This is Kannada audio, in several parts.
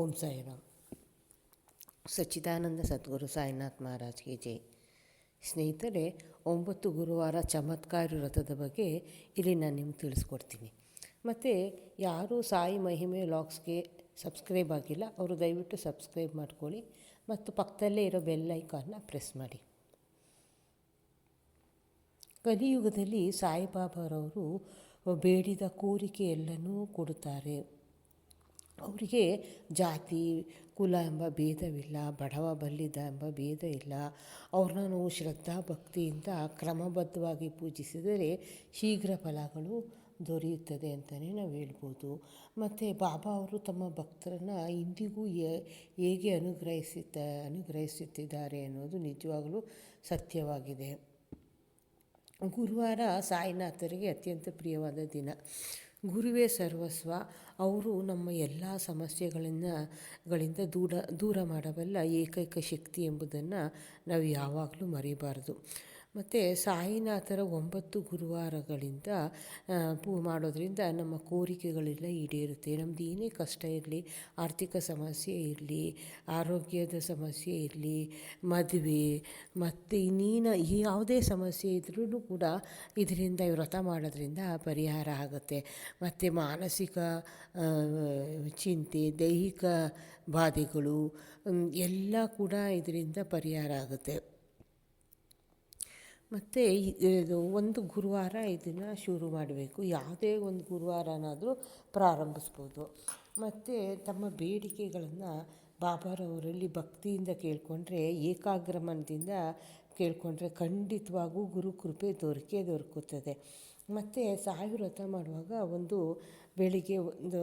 ಓಂ ಸಾಯಿರಾಮ್. ಸಚ್ಚಿದಾನಂದ ಸದ್ಗುರು ಸಾಯಿನಾಥ್ ಮಹಾರಾಜ್ ಕೆ ಜೈ. ಸ್ನೇಹಿತರೆ, ಒಂಬತ್ತು ಗುರುವಾರ ಚಮತ್ಕಾರ ವ್ರತದ ಬಗ್ಗೆ ಇಲ್ಲಿ ನಾನು ನಿಮ್ಗೆ ತಿಳಿಸ್ಕೊಡ್ತೀನಿ. ಮತ್ತು ಯಾರು ಸಾಯಿ ಮಹಿಮೆ ಲಾಗ್ಸ್ಗೆ ಸಬ್ಸ್ಕ್ರೈಬ್ ಆಗಿಲ್ಲ, ಅವರು ದಯವಿಟ್ಟು ಸಬ್ಸ್ಕ್ರೈಬ್ ಮಾಡ್ಕೊಳ್ಳಿ ಮತ್ತು ಪಕ್ಕದಲ್ಲೇ ಇರೋ ಬೆಲ್ ಐಕಾನ್ನ ಪ್ರೆಸ್ ಮಾಡಿ. ಕಲಿಯುಗದಲ್ಲಿ ಸಾಯಿಬಾಬಾರವರು ಬೇಡಿದ ಕೋರಿಕೆ ಎಲ್ಲನೂ ಕೊಡುತ್ತಾರೆ. ಅವರಿಗೆ ಜಾತಿ, ಕುಲ ಎಂಬ ಭೇದವಿಲ್ಲ, ಬಡವ, ಬಲ್ಲಿದ ಎಂಬ ಭೇದ ಇಲ್ಲ. ಅವ್ರನ್ನ ನಾವು ಶ್ರದ್ಧಾ, ಭಕ್ತಿಯಿಂದ ಕ್ರಮಬದ್ಧವಾಗಿ ಪೂಜಿಸಿದರೆ ಶೀಘ್ರ ಫಲಗಳು ದೊರೆಯುತ್ತದೆ ಅಂತಲೇ ನಾವು ಹೇಳ್ಬೋದು. ಮತ್ತು ಬಾಬಾ ಅವರು ತಮ್ಮ ಭಕ್ತರನ್ನು ಇಂದಿಗೂ ಹೇಗೆ ಅನುಗ್ರಹಿಸುತ್ತ ಅನುಗ್ರಹಿಸುತ್ತಿದ್ದಾರೆ ಅನ್ನೋದು ನಿಜವಾಗಲೂ ಸತ್ಯವಾಗಿದೆ. ಗುರುವಾರ ಸಾಯಿನಾಥರಿಗೆ ಅತ್ಯಂತ ಪ್ರಿಯವಾದ ದಿನ. ಗುರುವೇ ಸರ್ವಸ್ವ. ಅವರು ನಮ್ಮ ಎಲ್ಲ ಸಮಸ್ಯೆಗಳನ್ನು ಗಳಿಂದ ದೂರ ದೂರ ಮಾಡಬಲ್ಲ ಏಕೈಕ ಶಕ್ತಿ ಎಂಬುದನ್ನು ನಾವು ಯಾವಾಗಲೂ ಮರಿಬಾರ್ದು. ಮತ್ತು ಸಾಯಿನಾಥರ ಒಂಬತ್ತು ಗುರುವಾರಗಳಿಂದ ಪೂ ಮಾಡೋದರಿಂದ ನಮ್ಮ ಕೋರಿಕೆಗಳೆಲ್ಲ ಈಡೇರುತ್ತೆ. ನಮ್ಮದು ಏನೇ ಕಷ್ಟ ಇರಲಿ, ಆರ್ಥಿಕ ಸಮಸ್ಯೆ ಇರಲಿ, ಆರೋಗ್ಯದ ಸಮಸ್ಯೆ ಇರಲಿ, ಮದುವೆ, ಮತ್ತು ಇನ್ನೇನು ಯಾವುದೇ ಸಮಸ್ಯೆ ಇದ್ರೂ ಕೂಡ ಇದರಿಂದ ವ್ರತ ಮಾಡೋದ್ರಿಂದ ಪರಿಹಾರ ಆಗುತ್ತೆ. ಮತ್ತು ಮಾನಸಿಕ ಚಿಂತೆ, ದೈಹಿಕ ಬಾಧೆಗಳು ಎಲ್ಲ ಕೂಡ ಇದರಿಂದ ಪರಿಹಾರ ಆಗುತ್ತೆ. ಮತ್ತು ಇದು ಒಂದು ಗುರುವಾರ ಇದನ್ನು ಶುರು ಮಾಡಬೇಕು. ಯಾವುದೇ ಒಂದು ಗುರುವಾರನಾದರೂ ಪ್ರಾರಂಭಿಸ್ಬೋದು. ಮತ್ತು ತಮ್ಮ ಬೇಡಿಕೆಗಳನ್ನು ಬಾಬಾರವರಲ್ಲಿ ಭಕ್ತಿಯಿಂದ ಕೇಳಿಕೊಂಡ್ರೆ ಏಕಾಗ್ರ ಮನದಿಂದ ಕೇಳಿಕೊಂಡ್ರೆ ಖಂಡಿತವಾಗೂ ಗುರು ಕೃಪೆ ದೊರಕೇ ದೊರಕುತ್ತದೆ. ಮತ್ತು ಸಾಯಿ ಮಾಡುವಾಗ ಒಂದು ಬೆಳಿಗ್ಗೆ ಒಂದು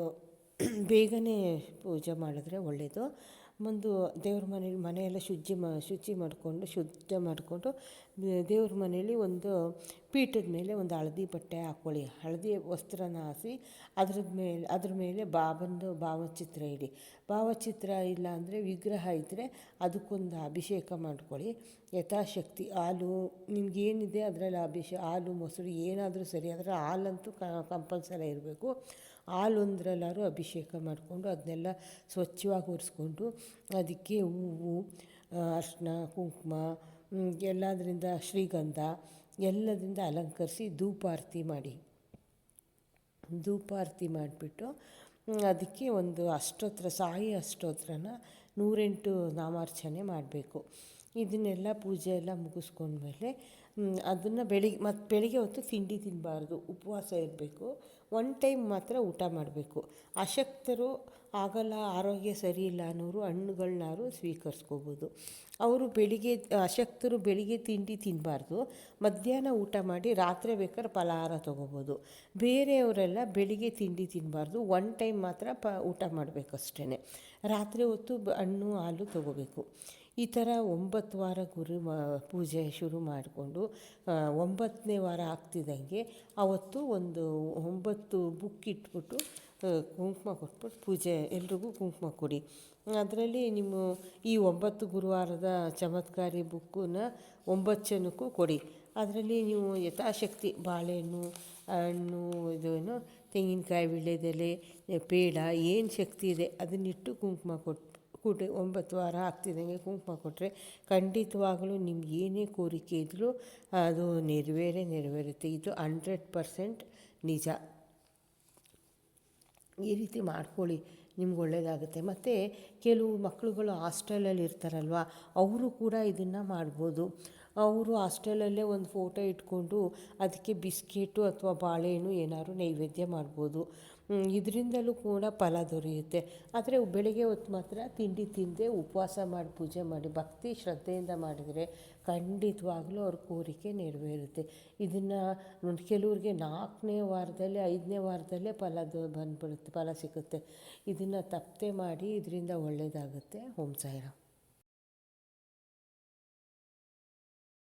ಬೇಗನೆ ಪೂಜೆ ಮಾಡಿದ್ರೆ ಒಳ್ಳೆಯದು ಒಂದು ದೇವ್ರ ಮನೆ, ಮನೆಯೆಲ್ಲ ಶುಚಿ ಮಾ, ಶುಚಿ ಮಾಡಿಕೊಂಡು, ಶುದ್ಧ ಮಾಡಿಕೊಂಡು ದೇವ್ರ ಮನೇಲಿ ಒಂದು ಪೀಠದ ಮೇಲೆ ಒಂದು ಹಳದಿ ಬಟ್ಟೆ ಹಾಕ್ಕೊಳ್ಳಿ. ಹಳದಿ ವಸ್ತ್ರನ ಹಾಸಿ ಅದ್ರದ್ದು ಮೇಲೆ, ಅದ್ರ ಮೇಲೆ ಬಾಬಂದು ಭಾವಚಿತ್ರ ಇಡಿ. ಭಾವಚಿತ್ರ ಇಲ್ಲ ಅಂದರೆ ವಿಗ್ರಹ ಇದ್ದರೆ ಅದಕ್ಕೊಂದು ಅಭಿಷೇಕ ಮಾಡ್ಕೊಳ್ಳಿ. ಯಥಾಶಕ್ತಿ ಹಾಲು ನಿಮಗೇನಿದೆ ಅದರಲ್ಲಿ ಅಭಿಷೇಕ ಹಾಲು, ಮೊಸರು ಏನಾದರೂ ಸರಿ ಅದರ ಹಾಲಂತೂ ಕಂಪಲ್ಸರಿ ಇರಬೇಕು. ಹಾಲೊಂದ್ರಲ್ಲಾದ್ರು ಅಭಿಷೇಕ ಮಾಡಿಕೊಂಡು ಅದನ್ನೆಲ್ಲ ಸ್ವಚ್ಛವಾಗಿ ಒರೆಸ್ಕೊಂಡು ಅದಕ್ಕೆ ಹೂವು ಅರ್ಶಿನ ಕುಂಕುಮ ಎಲ್ಲದರಿಂದ ಶ್ರೀಗಂಧ, ಎಲ್ಲದರಿಂದ ಅಲಂಕರಿಸಿ ಧೂಪಾರತಿ ಮಾಡಿ. ಧೂಪಾರತಿ ಮಾಡಿಬಿಟ್ಟು ಅದಕ್ಕೆ ಒಂದು ಅಷ್ಟೋತ್ರ, ಸಾಯಿ ಅಷ್ಟೋತ್ರನ ನೂರೆಂಟು ನಾಮಾರ್ಚನೆ ಮಾಡಬೇಕು. ಇದನ್ನೆಲ್ಲ ಪೂಜೆ ಎಲ್ಲ ಮುಗಿಸ್ಕೊಂಡ್ಮೇಲೆ ಅದನ್ನು ಬೆಳಿಗ್ಗೆ ಮತ್ತು ಬೆಳಿಗ್ಗೆ ಹೊತ್ತು ತಿಂಡಿ ತಿನ್ನಬಾರ್ದು ಉಪವಾಸ ಇರಬೇಕು. ಒನ್ ಟೈಮ್ ಮಾತ್ರ ಊಟ ಮಾಡಬೇಕು. ಅಶಕ್ತರು ಆಗಲ್ಲ, ಆರೋಗ್ಯ ಸರಿ ಇಲ್ಲ ಅನ್ನೋರು ಹಣ್ಣುಗಳನ್ನಾರು ಸ್ವೀಕರಿಸ್ಕೋಬೋದು. ಅವರು ಬೆಳಿಗ್ಗೆ ಅಶಕ್ತರು ಬೆಳಿಗ್ಗೆ ತಿಂಡಿ ತಿನ್ನಬಾರ್ದು ಮಧ್ಯಾಹ್ನ ಊಟ ಮಾಡಿ ರಾತ್ರಿ ಬೇಕಾದ್ರೆ ಫಲಹಾರ ತೊಗೋಬೋದು. ಬೇರೆಯವರೆಲ್ಲ ಬೆಳಿಗ್ಗೆ ತಿಂಡಿ ತಿನ್ನಬಾರ್ದು ಒನ್ ಟೈಮ್ ಮಾತ್ರ ಪ, ಊಟ ಮಾಡಬೇಕಷ್ಟೇ ರಾತ್ರಿ ಹೊತ್ತು ಹಣ್ಣು, ಹಾಲು ತೊಗೋಬೇಕು. ಈ ಥರ ಒಂಬತ್ತು ವಾರ ಗುರು ಪೂಜೆ ಶುರು ಮಾಡಿಕೊಂಡು ಒಂಬತ್ತನೇ ವಾರ ಆಗ್ತಿದ್ದಂಗೆ ಆವತ್ತು ಒಂದು ಒಂಬತ್ತು ಬುಕ್ ಇಟ್ಬಿಟ್ಟು ಕುಂಕುಮ ಕೊಟ್ಬಿಟ್ಟು ಪೂಜೆ, ಎಲ್ರಿಗೂ ಕುಂಕುಮ ಕೊಡಿ. ಅದರಲ್ಲಿ ನಿಮ್ಮ ಈ ಒಂಬತ್ತು ಗುರುವಾರದ ಚಮತ್ಕಾರಿ ಬುಕ್ಕನ್ನ ಒಂಬತ್ತು ಜನಕ್ಕೂ ಕೊಡಿ. ಅದರಲ್ಲಿ ನೀವು ಯಥಾಶಕ್ತಿ, ಬಾಳೆಹಣ್ಣು, ಹಣ್ಣು, ಇದು ಏನು, ತೆಂಗಿನಕಾಯಿ ವೀಳ್ಯದೆಲೆ ಪೇಡ, ಏನು ಶಕ್ತಿ ಇದೆ, ಅದನ್ನಿಟ್ಟು ಕುಂಕುಮ ಕೊಟ್ಟು ಕೂಡಿ ಒಂಬತ್ತು ವಾರ ಆಗ್ತಿದ್ದಂಗೆ ಕುಂಕುಮ ಕೊಟ್ಟರೆ ಖಂಡಿತವಾಗಲೂ ನಿಮ್ಗೆ ಏನೇ ಕೋರಿಕೆ ಇದ್ದರೂ ಅದು ನೆರವೇರೇ ನೆರವೇರುತ್ತೆ. ಇದು ಹಂಡ್ರೆಡ್ ಪರ್ಸೆಂಟ್ ನಿಜ. ಈ ರೀತಿ ಮಾಡ್ಕೊಳ್ಳಿ, ನಿಮ್ಗೆ ಒಳ್ಳೆಯದಾಗುತ್ತೆ ಮತ್ತು ಕೆಲವು ಮಕ್ಕಳುಗಳು ಹಾಸ್ಟೆಲಲ್ಲಿ ಇರ್ತಾರಲ್ವ, ಅವರು ಕೂಡ ಇದನ್ನು ಮಾಡ್ಬೋದು. ಅವರು ಹಾಸ್ಟೆಲಲ್ಲೇ ಒಂದು ಫೋಟೋ ಇಟ್ಕೊಂಡು ಅದಕ್ಕೆ ಬಿಸ್ಕೆಟು ಅಥವಾ ಬಾಳೆಹಣ್ಣು ಏನಾದ್ರು ನೈವೇದ್ಯ ಮಾಡ್ಬೋದು. ಇದರಿಂದಲೂ ಕೂಡ ಫಲ ದೊರೆಯುತ್ತೆ. ಆದರೆ ಬೆಳಿಗ್ಗೆ ಹೊತ್ತು ಮಾತ್ರ ತಿಂಡಿ ತಿಂದೆ ಉಪವಾಸ ಮಾಡಿ ಪೂಜೆ ಮಾಡಿ ಭಕ್ತಿ ಶ್ರದ್ಧೆಯಿಂದ ಮಾಡಿದರೆ ಖಂಡಿತವಾಗ್ಲೂ ಅವ್ರ ಕೋರಿಕೆ ನೆರವೇರುತ್ತೆ. ಇದನ್ನು ಕೆಲವ್ರಿಗೆ ನಾಲ್ಕನೇ ವಾರದಲ್ಲಿ, ಐದನೇ ವಾರದಲ್ಲೇ ಫಲ ದೊ, ಬಂದ್ಬಿಡುತ್ತೆ, ಫಲ ಸಿಗುತ್ತೆ. ಇದನ್ನು ತಪ್ಪದೆ ಮಾಡಿ, ಇದರಿಂದ ಒಳ್ಳೆಯದಾಗುತ್ತೆ ಓಂ ಸಾಯಿರಾಮ್.